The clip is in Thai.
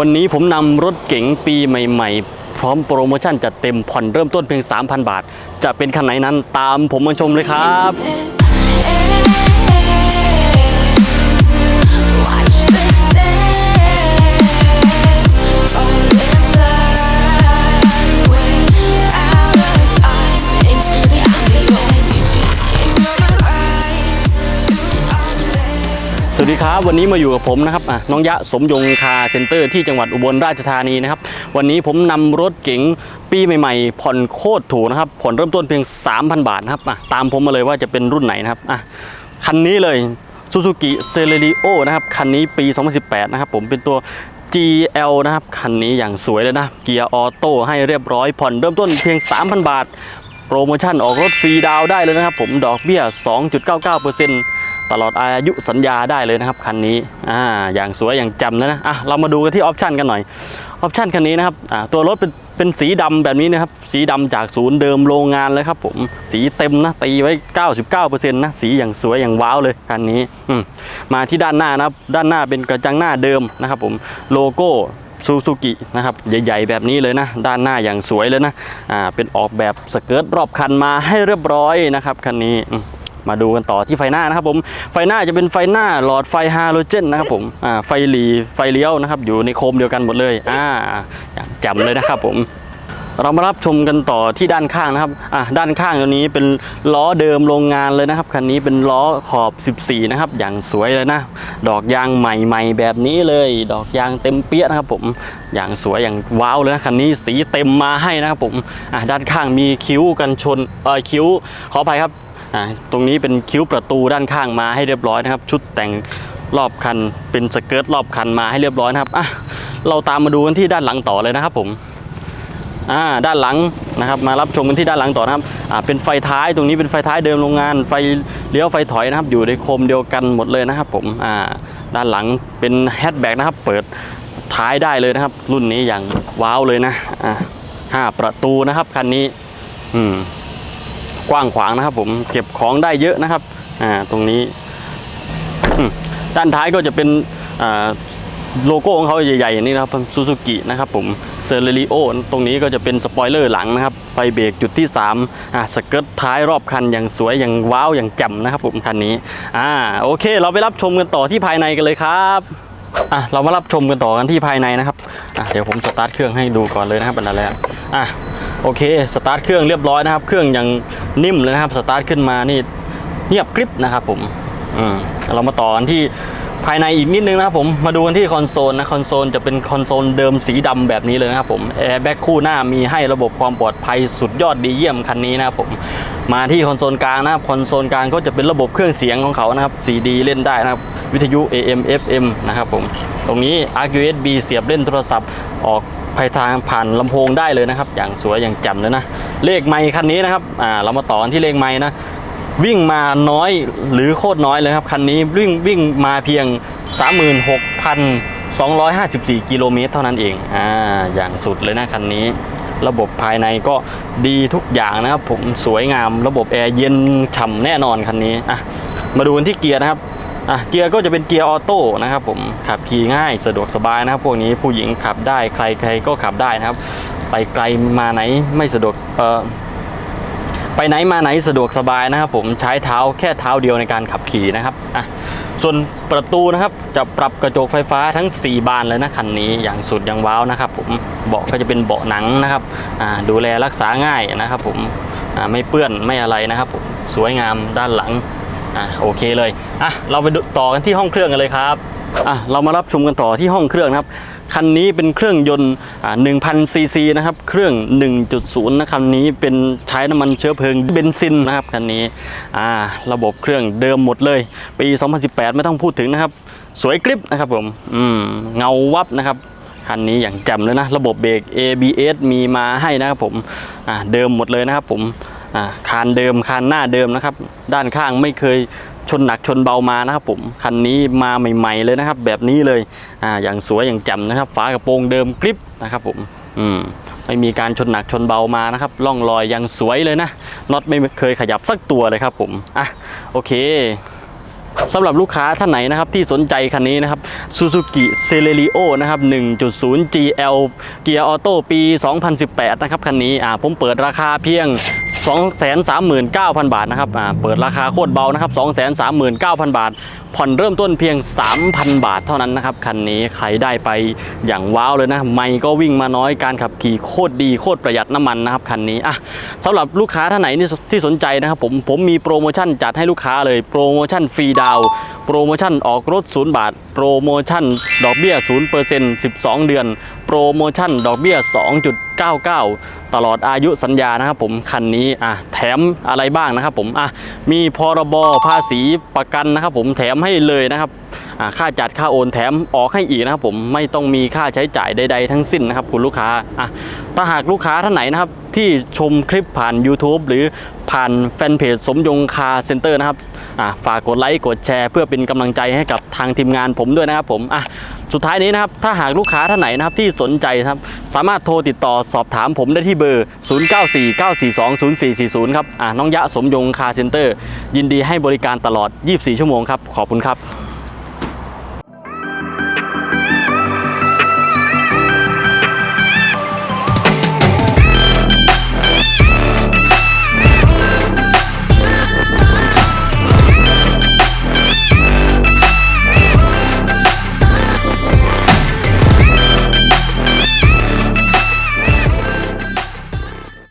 วันนี้ผมนำรถเก๋งปีใหม่ ๆ พร้อมโปรโมชั่นจัดเต็มผ่อนเริ่มต้นเพียง 3,000 บาท จะเป็นคันไหนนั้นตามผมมาชมเลยครับ วัสดีครับ วันนี้มาอยู่กับผมนะครับน้องยะสมยงคาเซ็นเตอร์ที่จังหวัดอุบลราชธานีนะครับ วันนี้ผมนำรถเก๋งปีใหม่ๆ ผ่อนโคตรถูกนะครับ ผ่อนเริ่มต้นเพียง 3,000 บาทนะครับตามผมมาเลยว่าจะเป็นรุ่นไหนนะครับคันนี้เลย Suzuki c e l e r i o นะครับ คันนี้ปี 2018 นะครับ ผมเป็นตัว GL นะครับ คันนี้อย่างสวยเลยนะ เกียร์ออโต้ให้เรียบร้อย ผ่อนเริ่มต้นเพียง 3,000 บาท โปรโมชั่นออกรถฟรีดาวได้เลยนะครับ ผมดอกเบี้ย 2.99% ตลอดอายุสัญญาได้เลยนะครับคันนี้อ่าอย่างสวยอย่างจำนะนะอะเรามาดูกันที่ออปชันกันหน่อยออปชันคันนี้นะครับอ่าตัวรถเป็นเป็นสีดำแบบนี้นะครับ สีดำจากศูนย์เดิมโรงงานเลยครับผมสีเต็มนะตีไว้ 99%นะสีอย่างสวยอย่างว้าวเลยคันนี้อืมมาที่ด้านหน้านะครับด้านหน้าเป็นกระจังหน้าเดิมนะครับผมโลโก้ซูซูกินะครับใหญ่ๆแบบนี้เลยนะ ด้านหน้าอย่างสวยเลยนะอ่าเป็นออกแบบสเกิร์ตรอบคันมาให้เรียบร้อยนะครับคันนี้ มาดูกันต่อที่ไฟหน้านะครับผมไฟหน้าจะเป็นไฟหน้าหลอดไฟฮาโลเจนนะครับผมอ่าไฟหลีไฟเลี้ยวนะครับ อยู่ในโคมเดียวกันหมดเลยอ่าอย่างแจ่มเลยนะครับผมเรามารับชมกันต่อที่ด้านข้างนะครับ อะด้านข้างตัวนี้เป็นล้อเดิมโรงงานเลยนะครับ คันนี้เป็นล้อขอบ 14 นะครับ อย่างสวยเลยนะ ดอกยางใหม่ๆแบบนี้เลย ดอกยางเต็มเปี้ยนะครับผม อย่างสวยอย่างว้าวเลยนะ คันนี้สีเต็มมาให้นะครับผม อะด้านข้างมีคิ้วกันชน เออคิ้วขออภัยครับ ตรงนี้เป็นคิ้วประตูด้านข้างมาให้เรียบร้อยนะครับ ชุดแต่งรอบคันเป็นสเกิร์ตรอบคันมาให้เรียบร้อยนะครับอะเราตามมาดูกันที่ด้านหลังต่อเลยนะครับผมอ่าด้านหลังนะครับมารับชมกันที่ด้านหลังต่อนะครับอ่าเป็นไฟท้ายตรงนี้เป็นไฟท้ายเดิมโรงงาน ไฟเลี้ยวไฟถอยนะครับ อยู่ในโคมเดียวกันหมดเลยนะครับผมอ่าด้านหลังเป็นแฮชแบ็กนะครับ เปิดท้ายได้เลยนะครับ รุ่นนี้อย่างว้าวเลยนะอ่าห้าประตูนะครับคันนี้ อืม กว้างขวางนะครับ ผมเก็บของได้เยอะนะครับอ่าตรงนี้ด้านท้ายก็จะเป็นโลโก้ของเขาใหญ่ๆนี้นะครับซูซูกินะครับผมเซเลริโอตรงนี้ก็จะเป็นสปอยเลอร์หลังนะครับไฟเบรกจุดที่3อ่าสเกิร์ตท้ายรอบคันอย่างสวยอย่างว้าวอย่างจ่มนะครับผมคันนี้อ่าโอเค เราไปรับชมกันต่อที่ภายในกันเลยครับอะเรามารับชมกันต่อกันที่ภายในนะครับอะเดี๋ยวผมสตาร์ทเครื่องให้ดูก่อนเลยนะครับอันดับแรกอะ โอเค สตาร์ทเครื่องเรียบร้อยนะครับ เครื่องยังนิ่มเลยนะครับ สตาร์ทขึ้นมานี่เงียบกริบนะครับผมอืมเรามาต่อกันที่ภายในอีกนิดนึงนะครับผม มาดูกันที่คอนโซลนะ คอนโซลจะเป็นคอนโซลเดิมสีดำแบบนี้เลยนะครับผม แอร์แบ็กคู่หน้ามีให้ระบบความปลอดภัยสุดยอดดีเยี่ยมคันนี้นะครับผม มาที่คอนโซลกลางนะครับ คอนโซลกลางก็จะเป็นระบบเครื่องเสียงของเขานะครับ CD เล่นได้นะครับ วิทยุ AM FM นะครับผม ตรงนี้ ARC USB เสียบเล่นโทรศัพท์ออก ภายทางผ่านลำโพงได้เลยนะครับ อย่างสวยอย่างแจ่มเลยนะ เลขไมค์คันนี้นะครับอ่าเรามาต่อกันที่เลขไมค์นะ วิ่งมาน้อยหรือโคตรน้อยเลยครับคันนี้วิ่งวิ่งมาเพียง 36,254 กิโลเมตรเท่านั้นเองอ่าอย่างสุดเลยนะคันนี้ ระบบภายในก็ดีทุกอย่างนะครับ ผมสวยงามระบบแอร์เย็นฉ่ำแน่นอนคันนี้อะมาดูที่เกียร์นะครับ อะเกียร์ก็จะเป็นเกียร์ออโต้นะครับผมขับขี่ง่ายสะดวกสบายนะครับพวกนี้ผู้หญิงขับได้ใครใครก็ขับได้นะครับ ไปไกลมาไหนไม่สะดวกเออไปไหนมาไหนสะดวกสบายนะครับ ผมใช้เท้าแค่เท้าเดียวในการขับขี่นะครับอะส่วนประตูนะครับจะปรับกระจกไฟฟ้าทั้ง 4 บานเลยนะคันนี้อย่างสุดอย่างว้าวนะครับ ผมเบาะก็จะเป็นเบาะหนังนะครับอ่าดูแลรักษาง่ายนะครับ ผมอ่าไม่เปื้อนไม่อะไรนะครับผมสวยงามด้านหลัง อะโอเคเลยอะเราไปต่อกันที่ห้องเครื่องกันเลยครับอะเรามารับชมกันต่อที่ห้องเครื่องนะครับคันนี้เป็นเครื่องยนต์อ่า1,000ซีซีนะครับ เครื่อง 1.0 นะคันนี้เป็นใช้น้ำมันเชื้อเพลิงเบนซินนะครับคันนี้อ่าระบบเครื่องเดิมหมดเลย ปี 2018 ไม่ต้องพูดถึงนะครับ สวยกริบนะครับผมอืมเงาวับนะครับคันนี้อย่างแจ่มเลยนะ ระบบเบรก ABS มีมาให้นะครับผมอ่าเดิมหมดเลยนะครับผม คานเดิมคานหน้าเดิมนะครับ ด้านข้างไม่เคยชนหนักชนเบามานะครับผมคันนี้มาใหม่ๆเลยนะครับ แบบนี้เลยอ่าอย่างสวยอย่างจ่มนะครับฝากระโปรงเดิมกริบนะครับผมอืมไม่มีการชนหนักชนเบามานะครับล่องรอยยังสวยเลยนะน็อตไม่เคยขยับสักตัวเลยครับผมอะโอเคสำหรับลูกค้าท่านไหนนะครับที่สนใจคันนี้นะครับ Suzuki Celerio นะครับ 1.0 GL เกียร์ออโต้ปี 2018 นะครับ คันนี้อ่าผมเปิดราคาเพียง 239,000 บาทนะครับเปิดราคาโคตรเบานะครับ 239,000 บาท ผ่อนเริ่มต้นเพียง 3,000 บาทเท่านั้นนะครับ คันนี้ใครได้ไปอย่างว้าวเลยนะ ไม่ก็วิ่งมาน้อยการขับขี่โคตรดีโคตรประหยัดน้ำมันนะครับคันนี้อะสำหรับลูกค้าท่านไหนที่สนใจนะครับผมผมมีโปรโมชั่นจัดให้ลูกค้าเลยโปรโมชั่นฟรีดาว โปรโมชั่นออกรถ 0 บาท โปรโมชั่น ดอกเบี้ย 0% 12 เดือน โปรโมชั่น ดอกเบี้ย 2.99 ตลอดอายุสัญญานะครับผม คันนี้อะแถมอะไรบ้างนะครับผมอะมีพรบภาษีประกันนะครับผมแถมให้เลยนะครับ ค่าจัดค่าโอนแถมออกให้อีกนะครับผมไม่ต้องมีค่าใช้จ่ายใด ๆ ทั้งสิ้นนะครับคุณลูกค้าอะถ้าหากลูกค้าท่านไหนนะครับที่ชมคลิปผ่าน YouTube หรือผ่านแฟนเพจสมยงคาเซ็นเตอร์นะครับอะฝากกดไลค์กดแชร์ เพื่อเป็นกำลังใจให้กับทางทีมงานผมด้วยนะครับผมอะสุดท้ายนี้นะครับถ้าหากลูกค้าท่านไหนนะครับที่สนใจครับสามารถโทรติดต่อสอบถามผมได้ที่เบอร์ 0949420440 ครับอ่าน้องยะสมยงคาเซ็นเตอร์ ยินดีให้บริการตลอด 24 ชั่วโมงครับ ขอบคุณครับ